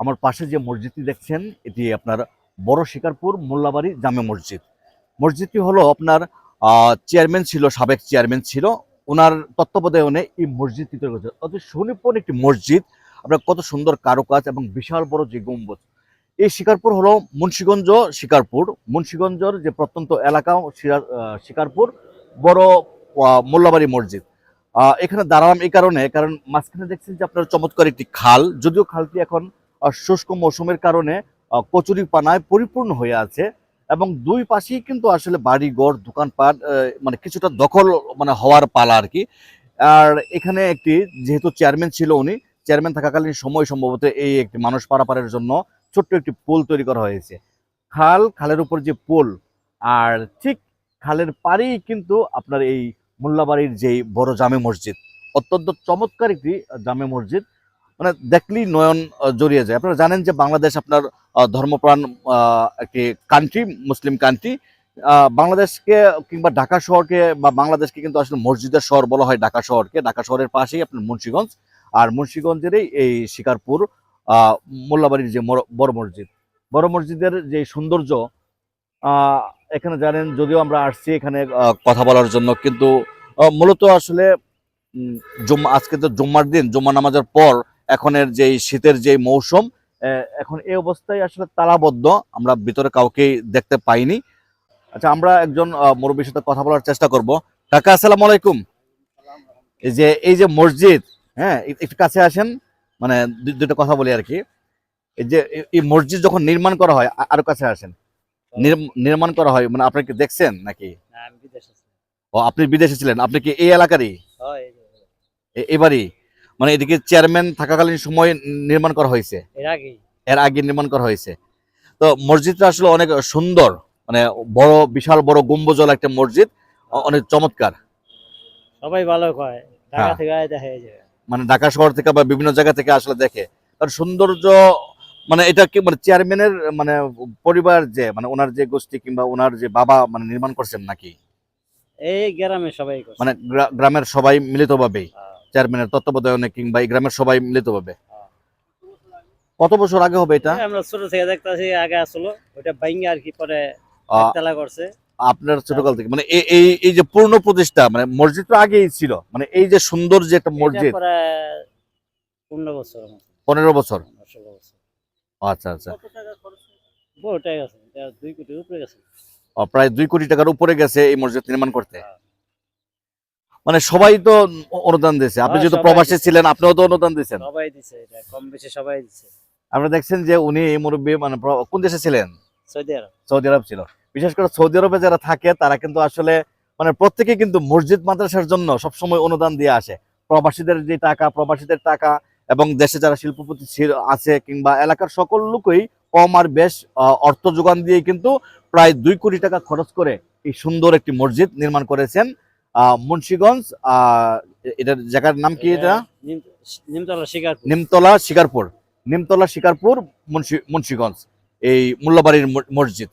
আমার পাশে যে মসজিদটি দেখছেন, এটি আপনার বড় শিকারপুর মোল্লাবাড়ি জামে মসজিদ। মসজিদটি হলো আপনার চেয়ারম্যান ছিল, সাবেক চেয়ারম্যান ছিল। ওনার তত্ত্বাবধানে এই মসজিদটি তৈরি করেছে। অতি সুনিপুণ একটি মসজিদ। আপনার কত সুন্দর কারুকাজ এবং বিশাল বড় যে গম্বুজ। এই শিকারপুর হলো মুন্সীগঞ্জ শিকারপুর। মুন্সীগঞ্জের যে প্রত্যন্ত এলাকা শিকারপুর, বড় মোল্লাবাড়ি মসজিদ। এখানে দাঁড়ালাম এই কারণে, কারণ মাঝখানে দেখছেন যে আপনার চমৎকার একটি খাল। যদিও খালটি এখন শুষ্ক মৌসুমের কারণে কচুরি পানায় পরিপূর্ণ হয়ে আছে এবং দুই পাশেই কিন্তু আসলে বাড়ি ঘর দোকানপাট মানে কিছুটা দখল মানে হওয়ার পালা আর কি। আর এখানে একটি যেহেতু চেয়ারম্যান ছিল উনি, চেয়ারম্যান থাকাকালীন সময় সম্ভবত এই একটি মানুষ পারাপারের জন্য ছোট্ট একটি পোল তৈরি করা হয়েছে। খাল, খালের উপর যে পোল, আর ঠিক খালের পাড়েই কিন্তু আপনার এই মোল্লাবাড়ির যেই বড় জামে মসজিদ, অত্যন্ত চমৎকার একটি জামে মসজিদ। মানে দেখলেই নয়ন জড়িয়ে যায়। আপনারা জানেন যে বাংলাদেশ আপনার ধর্মপ্রাণ একটি কান্ট্রি মুসলিম কান্ট্রি বাংলাদেশকে কিংবা ঢাকা শহরকে বা বাংলাদেশকে কিন্তু আসলে মসজিদের শহর বলা হয় ঢাকা শহরকে। ঢাকা শহরের পাশেই আপনার মুন্সিগঞ্জ। আর মুন্সিগঞ্জেরই এই শিকারপুর মোল্লাবাড়ির যে বড় মসজিদ। বড় মসজিদের যে সৌন্দর্য এখানে জানেন, যদিও আমরা আসছি এখানে কথা বলার জন্য, কিন্তু মূলত আসলে জুম্মা আজকে তো জুম্মার দিন। জুম্মা নামাজের পর এখনের যে শীতের যে মৌসুম এখন এই অবস্থায় আসলে তালাবদ্ধ আমরা ভিতরে কাউকে দেখতে পাইনি। আচ্ছা আমরা একজন মুরব্বীর সাথে কথা বলার চেষ্টা করব। কাকা আসসালামু আলাইকুম। এই যে এই যে মসজিদ হ্যাঁ একটু কাছে আসেন মানে দুটো কথা বলি আর কি। এই যে এই মসজিদ যখন নির্মাণ করা হয় আরও কাছে আসেন। নির্ম- নির্মাণ করা হয় মানে আপনি কি দেখছেন নাকি? ও আপনি বিদেশে ছিলেন আপনি কি এই এলাকারই? এবারই? মানে এদিকে চেয়ারম্যান থাকাকালীন সময় নির্মাণ করা হয়েছে। এর আগেই। এর আগে নির্মাণ করা হয়েছে। তো মসজিদটা আসলে অনেক সুন্দর মানে বড় বিশাল বড় গম্বুজল একটা মসজিদ অনেক চমৎকার। সবাই ভালো কয় ঢাকা হ্যাঁ। থেকে দেখা যায় মানে ঢাকা শহর থেকে বা বিভিন্ন জায়গা থেকে আসলে দেখে। কারণ সৌন্দর্য মানে এটা কি মানে চেয়ারম্যানের মানে পরিবার যে মানে ওনার যে গোষ্ঠী কিংবা ওনার যে বাবা মানে নির্মাণ করছেন নাকি? এই গ্রামে সবাই মানে গ্রা- গ্রামের সবাই মিলিতভাবেই। হ্যাঁ। চেয়ারম্যানের তত্ত্বাবধানে কিংবা এই গ্রামের সবাই মিলিতভাবে হ্যাঁ। কত বছর আগে হবে এটা? আমরা ছোট থেকে দেখতেছি আগে আসলো। ওটা বাইঙ্গে আর কি পরে তেলা করছে। আপনার ছোটকাল থেকে মানে এই এই যে পূর্ণ প্রতিষ্ঠা মানে মসজিদ তো আগেই ছিল মানে এই যে সুন্দর যে একটা মসজিদ। পনেরো বছর পনেরো বছর? বছর। আচ্ছা আচ্ছা। বহু টাকা গেছে দুই কোটির উপরে গেছে। প্রায় দুই কোটি টাকার উপরে গেছে এই মসজিদ নির্মাণ করতে? হ্যাঁ। মানে সবাই তো অনুদান দিয়েছে। আপনি হ্যাঁ, যেহেতু প্রবাসী ছিলেন আপনিও তো অনুদান দিয়েছেন। সবাই দিছে এটা কম বেশি সবাই দিছে। আপনি দেখছেন যে উনি এই মুরব্বী মানে কোন দেশে ছিলেন? সৌদি আরব। সৌদি আরব ছিল। বিশেষ করে সৌদি আরবে যারা থাকে তারা কিন্তু আসলে মানে প্রত্যেকে কিন্তু মসজিদ মাদ্রাসার জন্য সবসময় অনুদান দিয়ে আসে। প্রবাসীদের যে টাকা প্রবাসীদের টাকা এবং দেশে যারা শিল্পপতি ছিল- আছে কিংবা এলাকার সকল লোকই কম আর বেশ অর্থ যোগান দিয়ে কিন্তু প্রায় দুই কোটি টাকা খরচ করে এই সুন্দর একটি মসজিদ নির্মাণ করেছেন। মুন্সিগঞ্জ এটার জায়গার নাম কি এটা? নিমতলা শিকারপুর। নিমতলা শিকারপুর। নিমতলা শিকারপুর মুন্সি মুন্সীগঞ্জ এই মোল্লাবাড়ির ম- মসজিদ।